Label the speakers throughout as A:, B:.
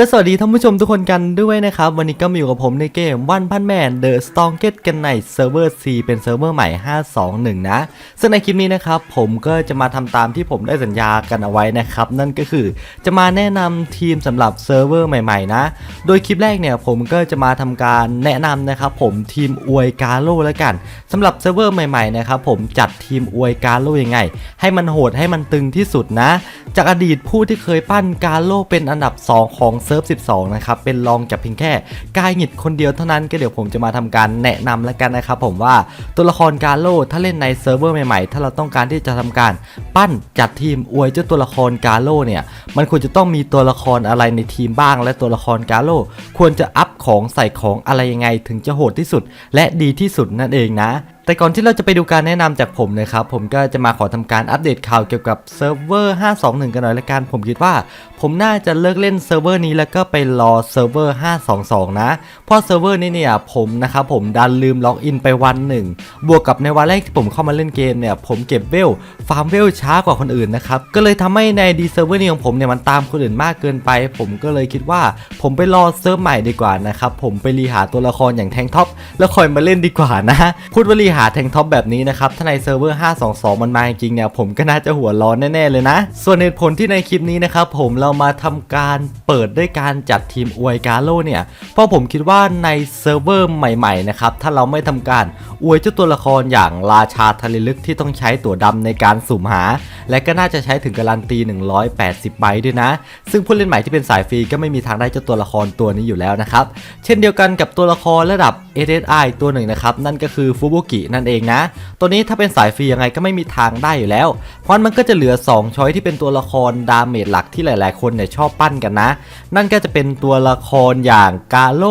A: ก็สวัสดีท่านผู้ชมทุกคนกันด้วยนะครับ วันนี้ก็มาอยู่กับผมในเกมวันพันแมน The Strongest กันในเซิร์ฟเวอร์ C เป็นเซิร์ฟเวอร์ใหม่ 521 นะ ซึ่งในคลิปนี้นะครับ ผมก็จะมาทำตามที่ผมได้สัญญากันเอาไว้นะครับ นั่นก็คือจะมาแนะนำทีมสำหรับเซิร์ฟเวอร์ใหม่ๆ นะ โดยคลิปแรกเนี่ยผมก็จะมาทำการแนะนำนะครับผมทีมอวยกาโลแล้วกันสำหรับเซิร์ฟเวอร์ใหม่ๆนะครับผมจัดทีมอวยกาโลยังไง ให้มันโหดให้มันตึงที่สุดนะ จากอดีตผู้ที่เคยปั้นกาโลเป็นอันดับ 2 ของเซิร์ฟ 12 นะครับ เป็นรองจากเพียงแค่กายหงิดคนเดียวเท่านั้นก็เดี๋ยวผมจะมาทำการแนะนำแล้วกันนะครับผมว่าตัวละครกาโลถ้าเล่นในเซิร์ฟเวอร์ใหม่ๆ ถ้าเราต้องการที่จะทำการปั้นจัดทีมอวยเจ้าตัวละครกาโลเนี่ยมันควรจะต้องมีตัวละครอะไรในทีมบ้าง และตัวละครกาโลควรจะอัพของใส่ของอะไรยังไงถึงจะโหดที่สุด และดีที่สุดนั่นเองนะ แต่ก่อนที่เราจะไปดูการแนะนำจากผมนะครับ ผมก็จะมาขอทำการอัปเดตข่าวเกี่ยวกับเซิร์ฟเวอร์ 521 กันหน่อยละกัน ผมคิดว่า ผมน่าจะเลิกเล่นเซิร์ฟเวอร์นี้แล้วก็ไปรอเซิร์ฟเวอร์ 522 นะ เพราะเซิร์ฟเวอร์นี้เนี่ยผมนะครับผมดันลืมล็อกอินไปวันหนึ่ง บวกกับในวันแรกที่ผมเข้ามาเล่นเกมเนี่ย ผมเก็บเวล ฟาร์มเวลช้ากว่าคนอื่นนะครับ ก็เลยทำให้ในดีเซิร์ฟเวอร์นี้ของผมเนี่ยมันตามคนอื่นมากเกินไป ผมก็เลยคิดว่า ผมไปรอเซิร์ฟใหม่ดีกว่านะครับ ผมไปรีหาตัวละครอย่างแทงท็อปแล้วคอยมาเล่นดีกว่านะ พูดว่ารีหาหาแทงท็อปแบบนี้นะครับถ้าในเซิร์ฟเวอร์ 522 มันมาจริงเนี่ยผมก็น่าจะหัวร้อนแน่ๆเลยนะ ส่วนเหตุผลที่ในคลิปนี้นะครับผมเรามาทำการเปิดด้วยการจัดทีมอวยกาโลเนี่ยเพราะผมคิดว่าในเซิร์ฟเวอร์ใหม่ๆนะครับถ้าเราไม่ทำการอวยเจ้าตัวละครอย่างราชาทะเลลึกที่ต้องใช้ตั๋วดำในการสุ่มหา และก็น่าจะใช้ถึงการันตี 180ใบด้วยนะ ซึ่งผู้เล่นใหม่ที่เป็นสายฟรีก็ไม่มีทางได้เจ้าตัวละครตัวนี้อยู่แล้วนะครับเช่นเดียวกันกับตัวละครระดับ SSI ตัวหนึ่งนะครับ นั่นก็คือฟูบุกินั่นเองนะ ตัวนี้ถ้าเป็นสายฟรียังไงก็ไม่มีทางได้อยู่แล้ว เพราะมันก็จะเหลือ 2 ช้อยที่เป็นตัวละครดาเมจหลักที่หลาย ๆ คนเนี่ยชอบปั้นกันนะ นั่นก็จะเป็นตัวละครอย่างกาโล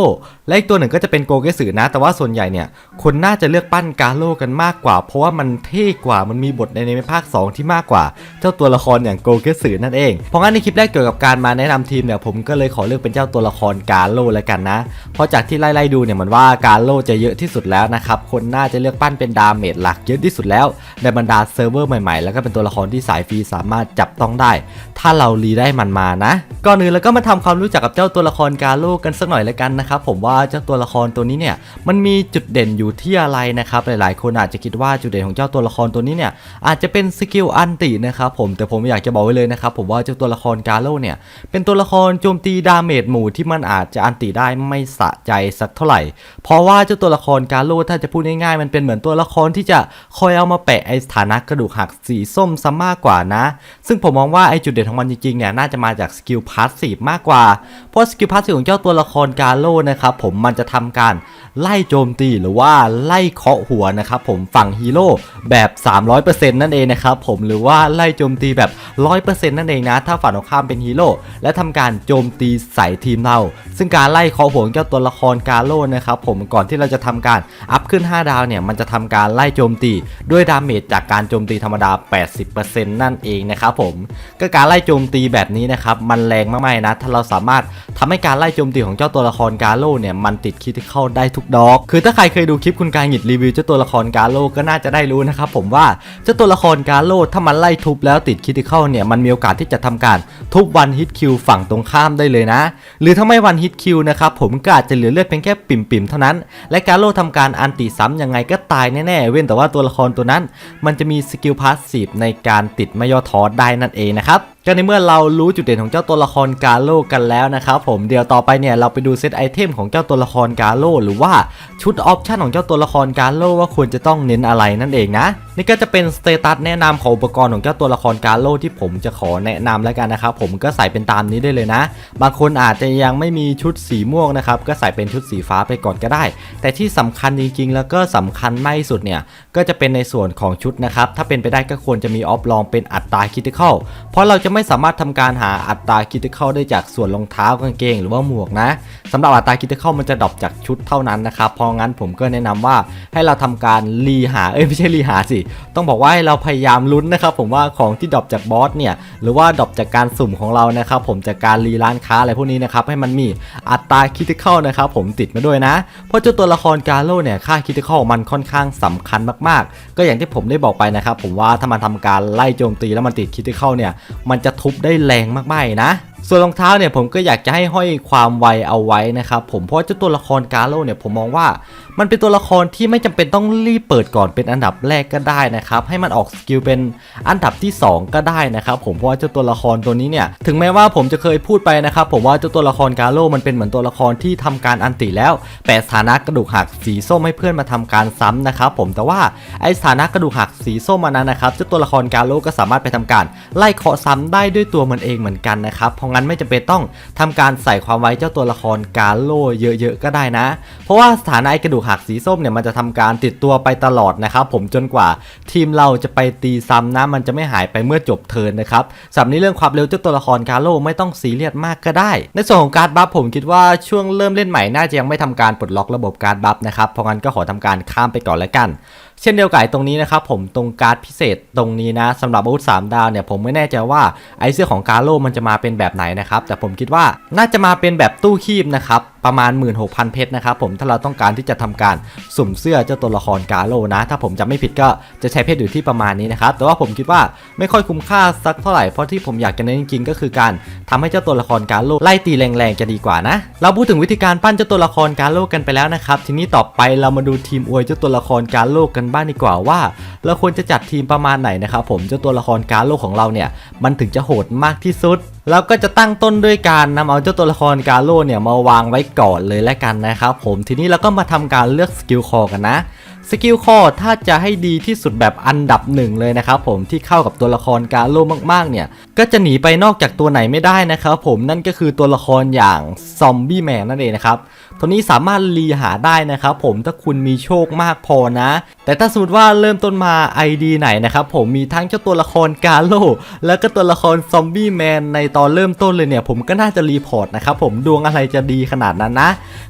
A: และอีกตัวหนึ่งก็จะเป็นโกเกสึนะ แต่ว่าส่วนใหญ่เนี่ยคนน่าจะเลือกปั้นกาโลกันมากกว่า เพราะว่ามันเท่กว่ามันมีบทในในภาค 2 ที่มากกว่า เจ้าตัวละครอย่างโกเกสึนั่นเองเพราะงั้นในคลิปแรกเกี่ยวกับการมาแนะนำทีมเนี่ยผมก็เลยขอเลือกเป็นเจ้าตัวละครกาโลแล้วกันนะ เพราะจากที่ไล่ๆดูเนี่ยมันว่ากาโลจะเยอะที่สุดแล้วนะครับคนน่าจะเลือกปั้นเป็นดาเมจหลักเยอะที่สุดแล้ว ในบรรดาเซิร์ฟเวอร์ใหม่ๆ แล้วก็เป็นตัวละครที่สายฟรีสามารถจับต้องได้ ถ้าเรารีได้มันมานะก่อนอื่นเราก็มาทำความรู้จักกับเจ้าตัวละครกาโลกันสักหน่อยละกันนะครับผมว่าเจ้าตัวละครตัวนี้เนี่ยมันมีจุดเด่นอยู่ที่อะไรนะครับหลายๆ คนอาจจะคิดว่าจุดเด่นของเจ้าตัวละครตัวนี้เนี่ยอาจจะเป็นสกิลอันตินะครับผมแต่ผมอยากจะบอกไว้เลยนะครับผมว่าเจ้าตัวละครกาโลเนี่ยเป็นตัวละครโจมตีดาเมจหมู่ที่มันอาจจะอันติได้ไม่สะใจสักเท่าไหร่ เพราะว่าเจ้าตัวละครกาโลถ้าจะพูดง่ายๆ มันเป็นเหมือนตัวละครที่จะคอยเอามาแปะไอสถานะกระดูกหักสีส้มซะมากกว่านะ ซึ่งผมมองว่าไอจุดเด่นของมันจริงๆเนี่ยน่าจะมาจากสกิลพาสซีฟมากกว่าเพราะสกิลพาสซีฟของเจ้าตัวละครกาโลนะครับผมมันจะทำการไล่โจมตีหรือว่าไล่เคาะหัวนะครับผมฝั่งฮีโร่แบบ 300%นั่นเองนะครับผมหรือว่าไล่โจมตีแบบ 100%นั่นเองนะ ถ้าฝั่งตรงข้ามเป็นฮีโร่และทำการโจมตีใส่ทีมเรา ซึ่งการไล่เคาะหัวเจ้าตัวละครกาโลนะครับผมก่อนที่เราจะทำการอัพขึ้น 5 ดาวเนี่ยมันจะทำการไล่โจมตีด้วยดาเมจจากการโจมตีธรรมดา 80%นั่นเองนะครับผมก็การไล่โจมตีแบบนี้นะครับมันแรงมากๆนะถ้าเราสามารถทำให้การไล่โจมตีของเจ้าตัวละครกาโลเนี่ยมันติดคิดเข้าได้ทุกดอก คือถ้าใครเคยดูคลิปคุณการหยิดรีวิวเจ้าตัวละครกาโลก็น่าจะได้รู้นะครับผมว่าเจ้าตัวละครกาโลถ้ามันไล่ทุบแล้วติดคิดเข้าเนี่ยมันมีโอกาสที่จะทำการทุบวันฮิตคิวฝั่งตรงข้ามได้เลยนะ หรือถ้าไม่วันฮิตคิวนะครับผมก็อาจจะเหลือเลือดเพียงแค่ปิ่มๆเท่านั้น และกาโลทำการอันติซ้ำยังไงก็ตายแน่ๆเว้นแต่ว่าตัวละครตัวนั้น มันจะมีสกิลพาสซีฟในการติดไม่ย่อท้อได้นั่นเองนะครับ ก็ในเมื่อเรารู้จุดเด่นของเจ้าตัวละครกาโลกันแล้วนะครับผมเดี๋ยวต่อไปเนี่ยเราไปดูเซตไอเทมของเจ้าตัวละครกาโลหรือว่าชุดออปชันของเจ้าตัวละครกาโลว่าควรจะต้องเน้นอะไรนั่นเองนะนี่ก็จะเป็นสเตตัสแนะนำของอุปกรณ์ของเจ้าตัวละครกาโลที่ผมจะขอแนะนำแล้วกันนะครับผมก็ใส่เป็นตามนี้ได้เลยนะ บางคนอาจจะยังไม่มีชุดสีม่วงนะครับก็ใส่เป็นชุดสีฟ้าไปก่อนก็ได้ แต่ที่สำคัญจริงๆ แล้วก็สำคัญมากที่สุดเนี่ยก็จะเป็นในส่วนของชุดนะครับถ้าเป็นไปได้ก็ควรจะมีออฟลองเป็นอัตราคิติคอลเพราะเราจะไม่สามารถทำการหาอัตราคิติคอลได้จากส่วนรองเท้ากางเกงหรือว่าหมวกนะสำหรับอัตราคิติคอลมันจะดรอปจากชุดเท่านั้นนะครับเพราะงั้นผมก็แนะนำว่าให้เราทำการรีหาเอ้ยไม่ใช่รีหาสิ ต้องบอกว่าให้เราพยายามลุ้นนะครับผมว่าของที่ดรอปจากบอสเนี่ยหรือว่าดรอปจากการสุ่มของเรานะครับผมจากการรีร้านค้าอะไรพวกนี้นะครับให้มันมีอัตราคิติคอลนะครับผมติดมาด้วยนะ เพราะเจ้าตัวละครกาโลเนี่ยค่าคิติคอลมันค่อนข้างสำคัญมากๆ ก็อย่างที่ผมได้บอกไปนะครับผมว่าถ้ามันทำการไล่โจมตีแล้วมันติดคิติคอลเนี่ยมันจะจะทุบได้แรงมากๆนะส่วนรองเท้าเนี่ยผมก็อยากจะให้ห้อยความไวเอาไว้นะครับผมเพราะเจ้าตัวละครกาโร่เนี่ยผมมองว่ามันเป็นตัวละครที่ไม่จำเป็นต้องรีบเปิดก่อนเป็นอันดับแรกก็ได้นะครับให้มันออกสกิลเป็นอันดับที่ 2 ก็ได้นะครับผมเพราะว่าเจ้าตัวละครตัวนี้เนี่ยถึงแม้ว่าผมจะเคยพูดไปนะครับผมว่าเจ้าตัวละครกาโร่มันเป็นเหมือนตัวละครที่ทำการอันติแล้วแปะสถานะกระดูกหักสีส้มให้เพื่อนมาทำการซ้ำนะครับผมแต่ว่าไอสถานะกระดูกหักสีส้มมันนั้นนะครับเจ้าตัวละครกาโร่ก็สามารถไปทำการไล่เคาะซ้ำได้ด้วยตัวมันเองเหมือนกันนะครับราะงั้นไม่จำเป็นต้องทำการใส่ความไว้เจ้าตัวละครกาโร่เยอะๆก็ได้นะ เพราะว่าสถานะไอกระดูกหักสีส้มเนี่ยมันจะทำการติดตัวไปตลอดนะครับผมจนกว่าทีมเราจะไปตีซ้ำนะมันจะไม่หายไปเมื่อจบเทิร์นนะครับสำหรับในเรื่องความเร็วเจ้าตัวละครกาโร่ไม่ต้องซีเรียสมากก็ได้ ในส่วนของการบัฟผมคิดว่าช่วงเริ่มเล่นใหม่น่าจะยังไม่ทำการปลดล็อกระบบการบัฟนะครับเพราะงั้นก็ขอทำการข้ามไปก่อนแล้วกัน เช่นเดียวกับตรงนี้นะครับผมตรงการ์ดพิเศษตรงนี้นะสำหรับอาวุธ3ดาวเนี่ยผมไม่แน่ใจว่าไอเสื้อของกาโร่มันจะมาเป็นแบบไหนนะครับแต่ผมคิดว่าน่าจะมาเป็นแบบตู้คีบนะครับประมาณ 16,000 เพชรนะครับผมถ้าเราต้องการที่จะทำการสุ่มเสื้อเจ้าตัวละครกาโร่นะ ถ้าผมจำไม่ผิดก็จะใช้เพชรอยู่ที่ประมาณนี้นะครับแต่ว่าผมคิดว่าไม่ค่อยคุ้มค่าสักเท่าไหร่เพราะที่ผมอยากจะเน้นจริงๆก็คือการทำให้เจ้าตัวละครกาโร่ไล่ตีแรงๆจะดีกว่านะ เราพูดถึงวิธีการปั้นเจ้าตัวละครกาโร่กันไปแล้วนะครับทีนี้ต่อไปเรามาดูทีมอวยเจ้าตัวละครกาโร่กันบ้างดีกว่าว่าเราควรจะจัดทีมประมาณไหนนะครับผมเจ้าตัวละครกาโร่ของเราเนี่ยมันถึงจะโหดมากที่สุด เราก็จะตั้งต้นด้วยการนำเอาเจ้าตัวละครกาโร่เนี่ยมาวางไว้ก่อนเลยแล้วกันนะครับผมทีนี้เราก็มาทำการเลือกสกิลคอกันนะสกิลคอถ้าจะให้ดีที่สุดแบบอันดับหนึ่งเลยนะครับผมที่เข้ากับตัวละครกาโร่มากๆเนี่ย ก็จะหนีไปนอกจากตัวไหนไม่ได้นะครับผมนั่นก็คือตัวละครอย่างซอมบี้แมนนั่นเองนะครับ ตัวนี้สามารถรีหาได้นะครับผมถ้าคุณมีโชคมากพอนะ แต่ถ้าสมมติว่าเริ่มต้นมา ID ไหนนะครับผมมีทั้งเจ้าตัวละครกาโร่แล้วก็ตัวละครซอมบี้แมนในตอนเริ่มต้นเลยเนี่ย ผมก็น่าจะรีพอร์ตนะครับผมดวงอะไรจะดีขนาดนั้นนะ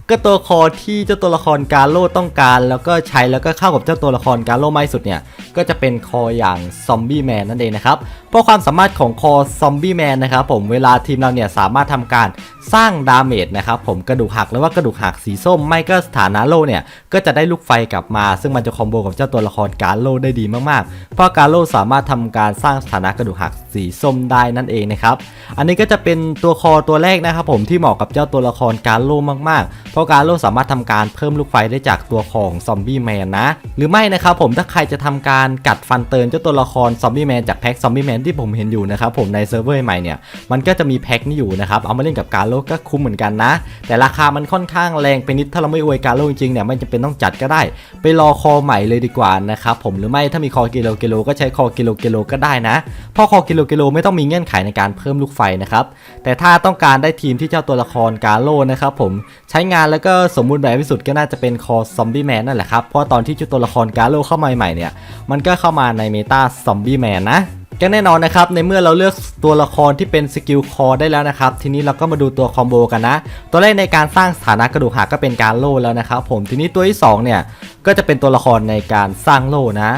A: ก็ตัวคอที่เจ้าตัวละครกาโร่ต้องการ แล้วก็ใช้แล้วก็เข้ากับเจ้าตัวละครกาโร่มากที่สุดเนี่ยก็จะเป็นคออย่างซอมบี้แมนนั่นเองนะครับเพราะความสามารถของคอซอมบี้แมนนะครับผมเวลาทีมเราเนี่ยสามารถทำการ สร้างดาเมจนะครับผมกระดูกหักหรือว่ากระดูกหักสีส้มไม่ก็สถานะโลเนี่ยก็จะได้ลูกไฟกลับมา ซึ่งมันจะคอมโบกับเจ้าตัวละครการโร่ได้ดีมากๆ เพราะการโร่สามารถทำการสร้างสถานะกระดูกหักสีส้มได้นั่นเองนะครับอันนี้ก็จะเป็นตัวคอตัวแรกนะครับผมที่เหมาะกับเจ้าตัวละครการโร่มากๆ เพราะการโร่สามารถทำการเพิ่มลูกไฟได้จากตัวคอของซอมบี้แมนนะหรือไม่นะครับผมถ้าใครจะทำการกัดฟันเตินเจ้าตัวละครซอมบี้แมนจากแพ็กซอมบี้แมนที่ผมเห็นอยู่นะครับผมในเซิร์ฟเวอร์ใหม่เนี่ยมันก็จะมีแพ็กนี้อยู่นะครับเอามาเล่นกับการโลร่ก็คุ้มเหมือนกันนะ แต่ราคามันค่อนข้างแรงไปนิดถ้าเราไม่อวยกาโร่จริงๆเนี่ยไม่จำเป็นต้องจัดก็ได้ ไปรอคอใหม่เลยดีกว่านะครับผมหรือไม่ถ้ามีคอกิโลกิโลก็ใช้คอกิโลกิโลก็ได้นะเพราะคอกิโลกิโลไม่ต้องมีเงื่อนไขในการเพิ่มลูกไฟนะครับแต่ถ้าต้องการได้ทีมที่เจ้าตัวละครกาโร่นะครับผมใช้งานแล้วก็สมบูรณ์แบบที่สุดก็น่าจะเป็นคอซอมบี้แมนนั่นแหละครับเพราะตอนที่เจ้าตัวละครกาโร่เข้ามาใหม่เนี่ยมันก็เข้ามาในเมตาซอมบี้แมนนะ ก็แน่นอนนะครับในเมื่อเราเลือกตัวละครที่เป็นสกิลคอได้แล้วนะครับทีนี้เราก็มาดูตัวคอมโบกันนะ ตัวแรกในการสร้างสถานะกระดูกหักก็เป็นการโล่แล้วนะครับผมทีนี้ตัวที่สองเนี่ยก็จะเป็นตัวละครในการสร้างโล่นะ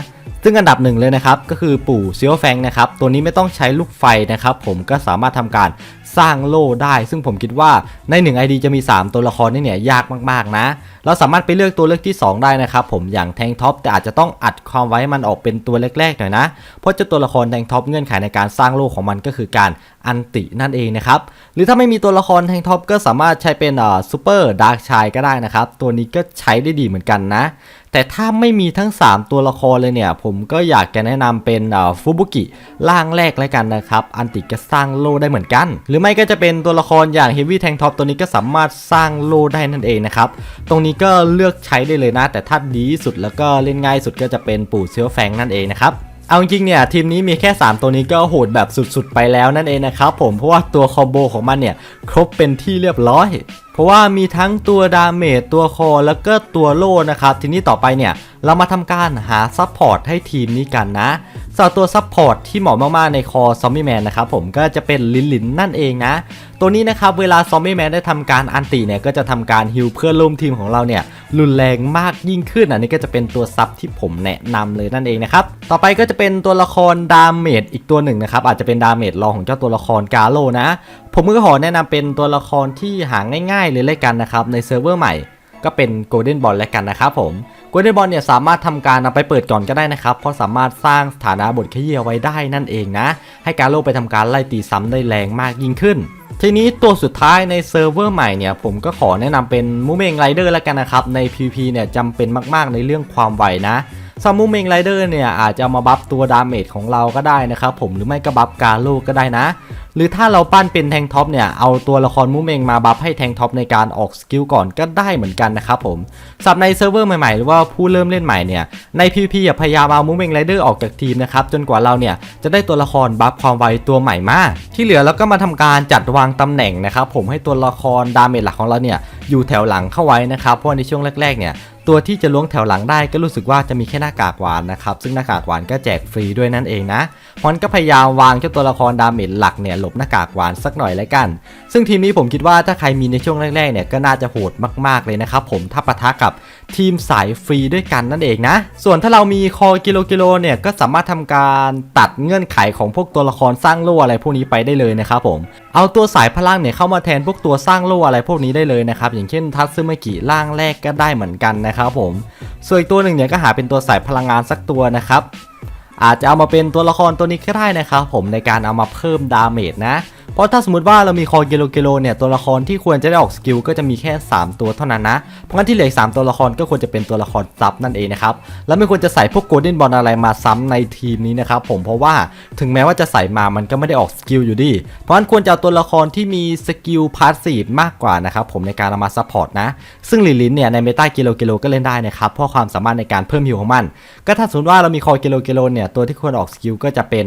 A: ซึ่งอันดับหนึ่งเลยนะครับก็คือปู่เซียวแฟงนะครับตัวนี้ไม่ต้องใช้ลูกไฟนะครับผมก็สามารถทำการ สร้างโล่ได้ ซึ่งผมคิดว่าใน 1 ID จะมี 3 ตัวละครนี่เนี่ยยากมากๆนะ เราสามารถไปเลือกตัวเลือกที่ 2 ได้นะครับผมอย่างแทงท็อปแต่อาจจะต้องอัดความไว้มันออกเป็นตัวแรกๆหน่อยนะ เพราะเจ้าตัวละครแทงท็อปเงื่อนไขในการสร้างโล่ของมันก็คือการอันตินั่นเองนะครับหรือถ้าไม่มีตัวละครแทงท็อปก็สามารถใช้เป็นเอ่อซูเปอร์ดาร์กชายก็ได้นะครับตัวนี้ก็ใช้ได้ดีเหมือนกันนะแต่ถ้าไม่มีทั้ง 3 ตัวละครเลยเนี่ย ผมก็อยากจะแนะนำเป็นฟูบุกิร่างแรกแล้วกันนะครับ อันติก็สร้างโลได้เหมือนกัน หรือไม่ก็จะเป็นตัวละครอย่างเฮฟวี่แทงท็อปตัวนี้ก็สามารถสร้างโลได้นั่นเองนะครับ ตรงนี้ก็เลือกใช้ได้เลยนะ แต่ถ้าดีสุดแล้วก็เล่นง่ายสุดก็จะเป็นปู่เซียวแฟงนั่นเองนะครับ เอาจริงเนี่ยทีมนี้มีแค่ 3 ตัวนี้ก็โหดแบบสุดๆไปแล้วนั่นเองนะครับผมเพราะว่าตัวคอมโบของมันเนี่ยครบเป็นที่เรียบร้อย เพราะว่ามีทั้งตัวดาเมจตัวคอแล้วก็ตัวโล่นะครับทีนี้ต่อไปเนี่ย เรามาทำการหาซัพพอร์ตให้ทีมนี้กันนะสำหรับตัวซัพพอร์ตที่เหมาะมากๆในคอซอมบี้แมนนะครับผมก็จะเป็นลินลินนั่นเองนะ ตัวนี้นะครับเวลาซอมบี้แมนได้ทำการอันติเนี่ยก็จะทำการฮิลเพื่อนร่วมทีมของเราเนี่ยรุนแรงมากยิ่งขึ้นอันนี้ก็จะเป็นตัวซับที่ผมแนะนำเลยนั่นเองนะครับต่อไปก็จะเป็นตัวละครดาเมจอีกตัวหนึ่งนะครับอาจจะเป็นดาเมจรองของเจ้าตัวละครกาโลนะ ผมก็ขอแนะนำเป็นตัวละครที่หาง่าย ๆ เลยเลยกันนะครับในเซิร์ฟเวอร์ใหม่ ก็เป็นโกลเด้นบอลแล้วกันนะครับผมโกลเด้นบอลเนี่ยสามารถทำการนำไปเปิดก่อนก็ได้นะครับ เพราะสามารถสร้างสถานะบทขยี้เอาไว้ได้นั่นเองนะ ให้การโลกไปทำการไล่ตีซ้ำได้แรงมากยิ่งขึ้น ทีนี้ตัวสุดท้ายในเซิร์ฟเวอร์ใหม่เนี่ยผมก็ขอแนะนำเป็นมูเมงไรเดอร์แล้วกันนะครับ ใน PVP เนี่ยจำเป็นมากๆในเรื่องความไวนะ ซามูเมงไรเดอร์เนี่ยอาจจะามาบัฟตัวดาเมจของเราก็ได้นะครับผมหรือไม่ก็บัฟกาโลก็ได้นะ หรือถ้าเราปั้นเป็นแทงท็อปเนี่ยเอาตัวละครมูเมงมาบัฟให้แทงท็อปในการออกสกิลก่อนก็ได้เหมือนกันนะครับผมสำหรับในเซิร์ฟเวอร์ใหม่ๆ หรือว่าผู้เริ่มเล่นใหม่เนี่ยใน PVP อย่าพยายามเอามูเมงไรเดอร์ออกจากทีมนะครับจนกว่าเราเนี่ยจะได้ตัวละครบัฟความไวตัวใหม่มาที่เหลือเราก็มาทำการจัดวางตำแหน่งนะครับผมให้ตัวละครดาเมจหลักของเราเนี่ยอยู่แถวหลังเข้าไว้นะครับเพราะในช่วงแรกๆเนี่ย ตัวที่จะล้วงแถวหลังได้ก็รู้สึกว่าจะมีแค่หน้ากากหวานนะครับ ซึ่งหน้ากากหวานก็แจกฟรีด้วยนั่นเองนะฮอนก็พยายามวางเจ้าตัวละครดาเมจหลักเนี่ยหลบหน้ากากหวานสักหน่อยแล้วกัน ซึ่งทีมนี้ผมคิดว่าถ้าใครมีในช่วงแรกๆเนี่ยก็น่าจะโหดมากๆเลยนะครับผมถ้าปะทะกับ ทีมสายฟรีด้วยกันนั่นเองนะ ส่วนถ้าเรามีคอกิโลกิโลเนี่ยก็สามารถทำการตัดเงื่อนไขของพวกตัวละครสร้างโล่อะไรพวกนี้ไปได้เลยนะครับผม เอาตัวสายพลังเนี่ยเข้ามาแทนพวกตัวสร้างโล่อะไรพวกนี้ได้เลยนะครับอย่างเช่นทัตซึมากิร่างแรกก็ได้เหมือนกันนะครับผม ส่วนอีกตัวหนึ่งเนี่ยก็หาเป็นตัวสายพลังงานสักตัวนะครับอาจจะเอามาเป็นตัวละครตัวนี้ก็ได้นะครับผมในการเอามาเพิ่มดาเมจนะ เพราะถ้าสมมติว่าเรามีคอเกโลเกโลเนี่ยตัวละครที่ควรจะได้ออกสกิลก็จะมีแค่ 3 ตัวเท่านั้นนะ เพราะงั้นที่เหลืออก3ตัวละครก็ควรจะเป็นตัวละครซับนั่นเองนะครับ แล้วไม่ควรจะใส่พวกโกลเด้นบอลอะไรมาซ้ำในทีมนี้นะครับผมเพราะว่าถึงแม้ว่าจะใส่มามันก็ไม่ได้ออกสกิลอยู่ดี เพราะงั้นควรจะเอาตัวละครที่มีสกิลพาสซีฟมากกว่านะครับผมในการเอามาซัพพอร์ตนะ ซึ่งลิลินเนี่ยในเมตากิโลกิโลก็เล่นได้นะครับเพราะความสามารถในการเพิ่มฮิวของมัน ก็ถ้าสมมติว่าเรามีคอเกโลเกโลเนี่ยตัวที่ควรออกสกิลก็จะเป็น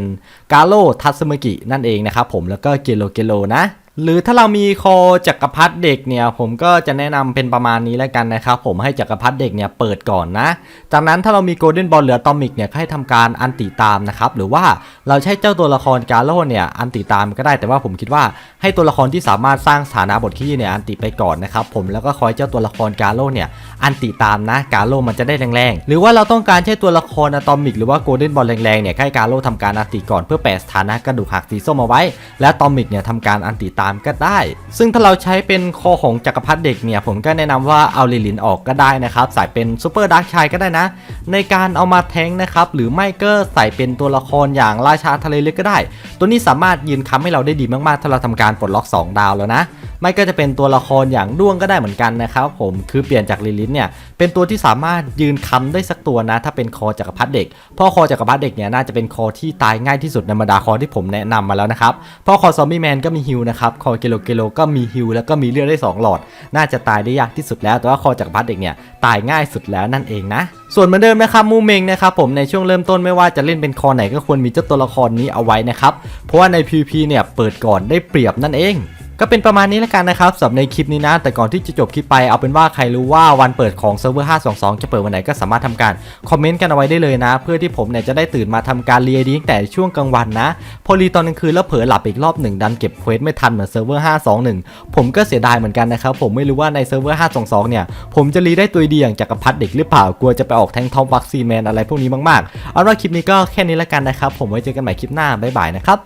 A: กาโลทัสมกินั่นเองนะครับผมแล้วก็กิโลกิโลนะ หรือถ้าเรามีคอจักรพรรดิเด็กเนี่ยผมก็จะแนะนำเป็นประมาณนี้แล้วกันนะครับผมให้จักรพรรดิเด็กเนี่ยเปิดก่อนนะ จากนั้นถ้าเรามีโกลเด้นบอลเหลือตอมิกเนี่ยให้ทำการอันติตามนะครับหรือว่าเราใช้เจ้าตัวละครกาโลเนี่ยอันติตามก็ได้แต่ว่าผมคิดว่าให้ตัวละครที่สามารถสร้างสถานะบทขี้เนี่ยอันติไปก่อนนะครับผมแล้วก็คอยเจ้าตัวละครกาโลเนี่ยอันติตามนะกาโลมันจะได้แรงๆ หรือว่าเราต้องการใช้ตัวละครอะตอมิกหรือว่าโกลเด้นบอลแรงๆเนี่ยให้กาโลทำการอันติก่อนเพื่อแปะสถานะกระดูกหักสีส้มเอาไว้ และตอมิกเนี่ยทำการอันติตามก็ได้ ซึ่งถ้าเราใช้เป็นคอของจักรพรรดิเด็กเนี่ย ผมก็แนะนำว่าเอาลิลินออกก็ได้นะครับ ใส่เป็นซูเปอร์ดาร์คชายก็ได้นะ ในการเอามาแทงนะครับ หรือไม่ก็ใส่เป็นตัวละครอย่างราชาทะเลลึกก็ได้ ตัวนี้สามารถยืนค้ำให้เราได้ดีมากๆ ถ้าเราทำการปลดล็อก 2 ดาวแล้วนะ ไม่ก็จะเป็นตัวละครอย่างด้วงก็ได้เหมือนกันนะครับผมคือเปลี่ยนจากลิลินเนี่ยเป็นตัวที่สามารถยืนค้ำได้สักตัวนะ ถ้าเป็นคอจักรพรรดิเด็กเพราะคอจักรพรรดิเด็กเนี่ยน่าจะเป็นคอที่ตายง่ายที่สุดในบรรดาคอที่ผมแนะนำมาแล้วนะครับเพราะคอซอมบี้แมนก็มีฮิลนะครับคอเกโลเกโลก็มีฮิลแล้วก็มีเลือดได้สองหลอด น่าจะตายได้ยากที่สุดแล้ว แต่ว่าคอจักรพรรดิเด็กเนี่ยตายง่ายสุดแล้วนั่นเองนะส่วนเหมือนเดิมนะครับมูเมงนะครับผมในช่วงเริ่มต้นไม่ว่าจะเล่นเป็นคอไหนก็ควรมีเจ้าตัวละครนี้เอาไว้นะครับเพราะว่าใน PVP เนี่ยเปิดก่อนได้เปรียบนั่นเอง ก็เป็นประมาณนี้แล้วกันนะครับสำหรับในคลิปนี้นะ แต่ก่อนที่จะจบคลิปไปเอาเป็นว่าใครรู้ว่าวันเปิดของเซิร์ฟเวอร์ 522 จะเปิดวันไหนก็สามารถทำการคอมเมนต์กันเอาไว้ได้เลยนะ เพื่อที่ผมเนี่ยจะได้ตื่นมาทำการเรียดีตั้งแต่ช่วงกลางวันนะ พอรีตอนกลางคืนแล้วเผลอหลับอีกรอบหนึ่งดันเก็บเควสไม่ทันเหมือนเซิร์ฟเวอร์ 521 ผมก็เสียดายเหมือนกันนะครับผมไม่รู้ว่าในเซิร์ฟเวอร์ 522 เนี่ยผมจะรีได้ตัวดีอย่างจักรพรรดิเด็กหรือเปล่ากลัวจะไปออกแทงทอมวัคซีแมนอะไรพวกนี้มากๆเอาว่าคลิปนี้ก็แค่นี้แล้วกันนะครับผมไว้เจอกันใหม่คลิปหน้าบ๊ายบายนะครับ